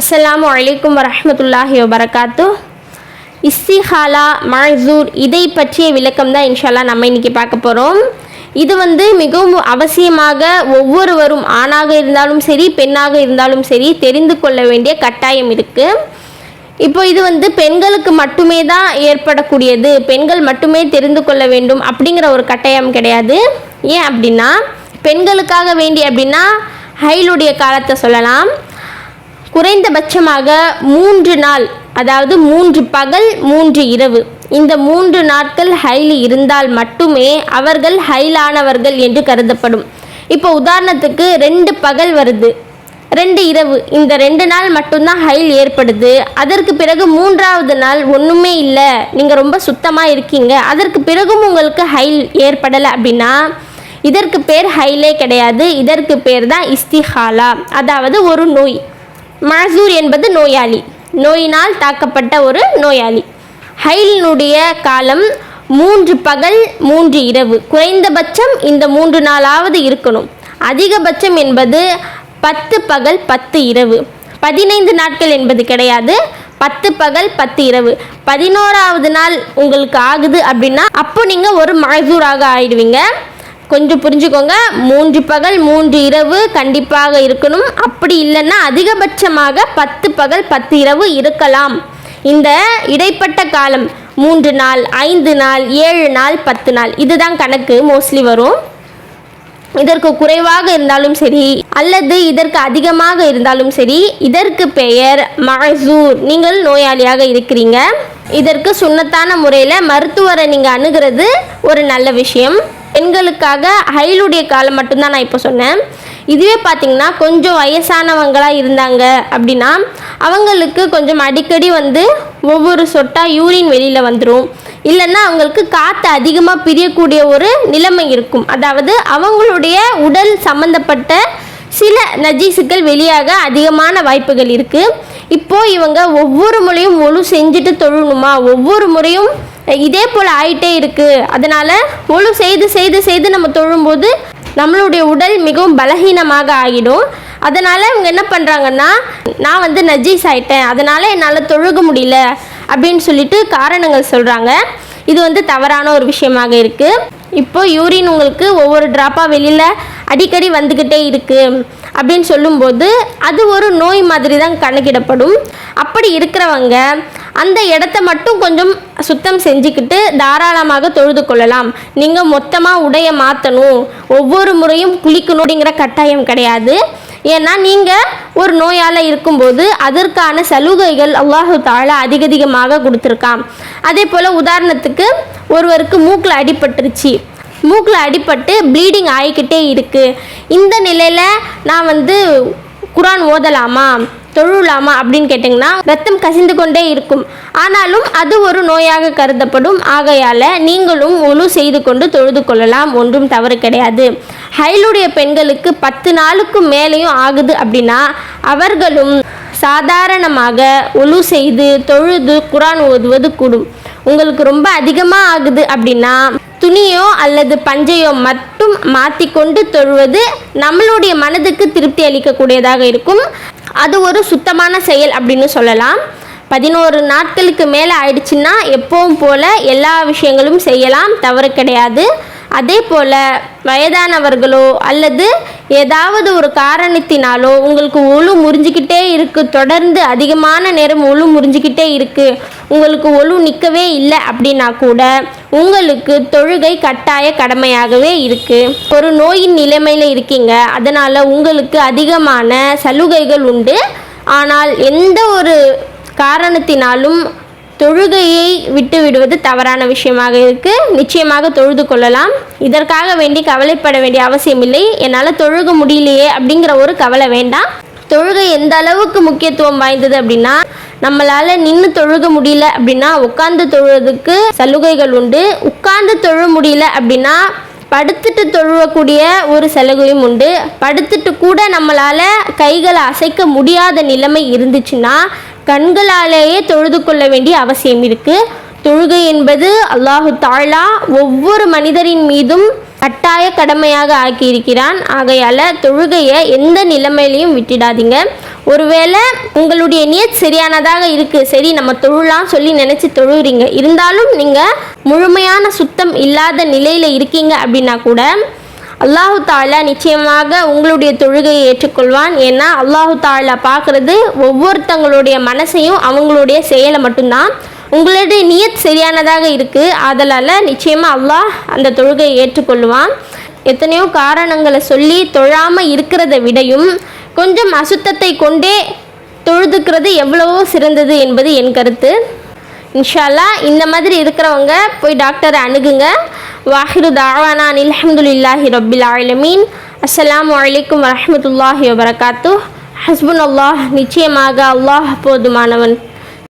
அஸ்லாம் வலைக்கம் வரமத்துல்லாஹி வபரகாத்து. இஸ்திஹாலா மழ்சூர் இதை பற்றிய விளக்கம் தான் இன்ஷால்லா நம்ம இன்றைக்கி பார்க்க போகிறோம் இது வந்து மிகவும் அவசியமாக ஒவ்வொருவரும் ஆணாக இருந்தாலும் சரி பெண்ணாக இருந்தாலும் சரி தெரிந்து கொள்ள வேண்டிய கட்டாயம் இருக்குது இப்போ இது வந்து பெண்களுக்கு மட்டுமே தான் ஏற்படக்கூடியது பெண்கள் மட்டுமே தெரிந்து கொள்ள வேண்டும் அப்படிங்கிற ஒரு கட்டாயம் கிடையாது. ஏன் அப்படின்னா பெண்களுக்காக வேண்டி அப்படின்னா ஹைலுடைய காலத்தை சொல்லலாம். குறைந்தபட்சமாக மூன்று நாள் அதாவது மூன்று பகல் மூன்று இரவு. இந்த மூன்று நாட்கள் ஹைல் இருந்தால் மட்டுமே அவர்கள் ஹைலானவர்கள் என்று கருதப்படும். இப்போ உதாரணத்துக்கு ரெண்டு பகல் வருது ரெண்டு இரவு. இந்த ரெண்டு நாள் மட்டும்தான் ஹைல் ஏற்படுது. அதற்கு பிறகு மூன்றாவது நாள் ஒன்றுமே இல்லை. நீங்கள் ரொம்ப சுத்தமாக இருக்கீங்க. அதற்கு பிறகும் உங்களுக்கு ஹைல் ஏற்படலை அப்படின்னா இதற்கு பேர் ஹைலே கிடையாது. இதற்கு பேர் தான் இஸ்திஹாலா. அதாவது ஒரு நோய். மாசூர் என்பது நோயாளி. நோயினால் தாக்கப்பட்ட ஒரு நோயாளி. ஹைலினுடைய காலம் மூன்று பகல் மூன்று இரவு. குறைந்தபட்சம் இந்த மூன்று நாளாவது இருக்கணும். அதிகபட்சம் என்பது பத்து பகல் பத்து இரவு. பதினைந்து நாட்கள் என்பது கிடையாது. பத்து பகல் பத்து இரவு. பதினோராவது நாள் உங்களுக்கு ஆகுது அப்படின்னா அப்போ நீங்கள் ஒரு மழசூராக ஆயிடுவீங்க. கொஞ்சம் புரிஞ்சுக்கோங்க. மூன்று பகல் மூன்று இரவு கண்டிப்பாக இருக்கணும். அப்படி இல்லைன்னா அதிகபட்சமாக பத்து பகல் பத்து இரவு இருக்கலாம். இந்த இடைப்பட்ட காலம் மூன்று நாள் ஐந்து நாள் ஏழு நாள் பத்து நாள் இதுதான் கணக்கு மோஸ்ட்லி வரும். இதற்கு குறைவாக இருந்தாலும் சரி அல்லது இதற்கு அதிகமாக இருந்தாலும் சரி இதற்கு பெயர் மகசூர் நீங்கள் நோயாளியாக இருக்கிறீங்க. இதற்கு சுண்ணத்தான முறையில் மருத்துவரை நீங்கள் அணுகிறது ஒரு நல்ல விஷயம். பெண்களுக்காக ஹைலுடைய காலம் மட்டும்தான் நான் இப்போ சொன்னேன். இதுவே பார்த்தீங்கன்னா கொஞ்சம் வயசானவங்களாக இருந்தாங்க அப்படின்னா அவங்களுக்கு கொஞ்சம் அடிக்கடி வந்து ஒவ்வொரு சொட்டாக யூரின் வெளியில் வந்துடும் இல்லைன்னா அவங்களுக்கு காற்று அதிகமாக பிரியக்கூடிய ஒரு நிலைமை இருக்கும். அதாவது அவங்களுடைய உடல் சம்மந்தப்பட்ட சில நஜீசுக்கள் வெளியாக அதிகமான வாய்ப்புகள் இருக்குது இப்போது இவங்க ஒவ்வொரு முறையும் ஒழு செஞ்சுட்டு தொழணுமா? ஒவ்வொரு முறையும் இதே போல் ஆயிட்டே இருக்குது அதனால் ஒழு செய்து செய்து செய்து நம்ம தொழும்போது நம்மளுடைய உடல் மிகவும் பலகீனமாக ஆகிடும். அதனால் இவங்க என்ன பண்ணுறாங்கன்னா நான் வந்து நஜீஸ் ஆயிட்டேன். அதனால் என்னால் தொழுக முடியல அப்படின்னு சொல்லிட்டு காரணங்கள் சொல்கிறாங்க இது வந்து தவறான ஒரு விஷயமாக இருக்குது இப்போ யூரின் உங்களுக்கு ஒவ்வொரு ட்ராப்பாக வெளியில் அடிக்கடி வந்துக்கிட்டே இருக்குது அப்படின்னு சொல்லும்போது அது ஒரு நோய் மாதிரி தான் கணக்கிடப்படும். அப்படி இருக்கிறவங்க அந்த இடத்த மட்டும் கொஞ்சம் சுத்தம் செஞ்சுக்கிட்டு தாராளமாக தொழுது கொள்ளலாம். நீங்கள் மொத்தமாக உடைய மாற்றணும் ஒவ்வொரு முறையும் குளிக்கணும் அப்படிங்கிற கட்டாயம் கிடையாது. ஏன்னா நீங்கள் ஒரு நோயால் இருக்கும்போது அதற்கான சலுகைகள் அல்லாஹு தாலா அதிக அதிகமாக கொடுத்துருக்கான் அதே போல் உதாரணத்துக்கு ஒருவருக்கு மூக்கில் அடிபட்டுருச்சு. மூக்கில் அடிபட்டு ப்ளீடிங் ஆகிக்கிட்டே இருக்குது இந்த நிலையில் நான் வந்து குரான் ஓதலாமா? தொழுலாமா அப்படின்னு கேட்டிங்கன்னா ரத்தம் கசிந்து கொண்டே இருக்கும். ஆனாலும் அது ஒரு நோயாக கருதப்படும். ஆகையால் நீங்களும் ஒழு செய்து கொண்டு தொழுது கொள்ளலாம். ஒன்றும் தவறு கிடையாது. ஹைலுடைய பெண்களுக்கு பத்து நாளுக்கு மேலேயும் ஆகுது அப்படின்னா அவர்களும் சாதாரணமாக ஒழு செய்து தொழுது குரான் ஓதுவது கூடும். உங்களுக்கு ரொம்ப அதிகமாக ஆகுது அப்படின்னா துணியோ அல்லது பஞ்சையோ மட்டும் மாற்றிக்கொண்டு தொழுவது நம்மளுடைய மனதுக்கு திருப்தி அளிக்கக்கூடியதாக இருக்கும். அது ஒரு சுத்தமான செயல் அப்படின்னு சொல்லலாம். பதினோரு நாட்களுக்கு மேலே ஆயிடுச்சுன்னா எப்பவும் போல் எல்லா விஷயங்களும் செய்யலாம் தவறு கிடையாது. அதே போல் வயதானவர்களோ அல்லது ஏதாவது ஒரு காரணத்தினாலோ உங்களுக்கு ஒழு முறிஞ்சிக்கிட்டே இருக்குது தொடர்ந்து அதிகமான நேரம் ஒழு முறிஞ்சிக்கிட்டே இருக்குது உங்களுக்கு ஒழு நிற்கவே இல்லை அப்படின்னா கூட உங்களுக்கு தொழுகை கட்டாய கடமையாகவே இருக்குது ஒரு நோயின் நிலைமையில் இருக்கீங்க. அதனால் உங்களுக்கு அதிகமான சலுகைகள் உண்டு. ஆனால் எந்த ஒரு காரணத்தினாலும் தொழுகையை விட்டு விடுவது தவறான விஷயமாக இருக்கு. நிச்சயமாக தொழுது கொள்ளலாம். இதற்காக வேண்டி கவலைப்பட வேண்டிய அவசியம் இல்லை என்னால் தொழுக முடியலையே அப்படிங்கிற ஒரு கவலை வேண்டாம். தொழுகை எந்த அளவுக்கு முக்கியத்துவம் வாய்ந்தது அப்படின்னா நம்மளால் நின்று தொழுக முடியல அப்படின்னா உட்காந்து தொழுவதுக்கு சலுகைகள் உண்டு. உட்கார்ந்து தொழ முடியல அப்படின்னா படுத்துட்டு தொழுவக்கூடிய ஒரு சலுகையும் உண்டு. படுத்துட்டு கூட நம்மளால் கைகளை அசைக்க முடியாத நிலைமை இருந்துச்சுன்னா கண்களாலேயே தொழுது கொள்ள வேண்டிய அவசியம் இருக்குது தொழுகை என்பது அல்லாஹு தாலா ஒவ்வொரு மனிதரின் மீதும் கட்டாய கடமையாக ஆக்கியிருக்கிறான். ஆகையால் தொழுகையை எந்த நிலைமையிலையும் விட்டுடாதீங்க. ஒருவேளை உங்களுடைய நியத் சரியானதாக இருக்குது சரி நம்ம தொழுலாம் சொல்லி நினச்சி தொழுகிறீங்க இருந்தாலும் நீங்கள் முழுமையான சுத்தம் இல்லாத நிலையில் இருக்கீங்க அப்படின்னா கூட அல்லாஹு தாலா நிச்சயமாக உங்களுடைய தொழுகையை ஏற்றுக்கொள்வான். ஏன்னா அல்லாஹு தாலா பார்க்குறது ஒவ்வொருத்தங்களுடைய மனசையும் அவங்களுடைய செயலை மட்டும்தான். உங்களுடைய நியத் சரியானதாக இருக்குது அதனால் நிச்சயமாக அல்லாஹ் அந்த தொழுகையை ஏற்றுக்கொள்வான் எத்தனையோ காரணங்களை சொல்லி தொழாமல் இருக்கிறத விடையும் கொஞ்சம் அசுத்தத்தை கொண்டே தொழுதுக்கிறது எவ்வளவோ சிறந்தது என்பது என் கருத்து. இன்ஷால்லா இந்த மாதிரி இருக்கிறவங்க போய் டாக்டரை அணுகுங்க. வாஹிரு தாவானா அல்ஹம்துலில்லாஹி ரபில் ஆலமீன். அஸ்ஸலாமு அலைக்கும் வரமத்துல்லாஹி வபரகாத்து ஹஸ்புன் அல்லாஹ் நிச்சயமாக அல்லாஹ் போதுமானவன்.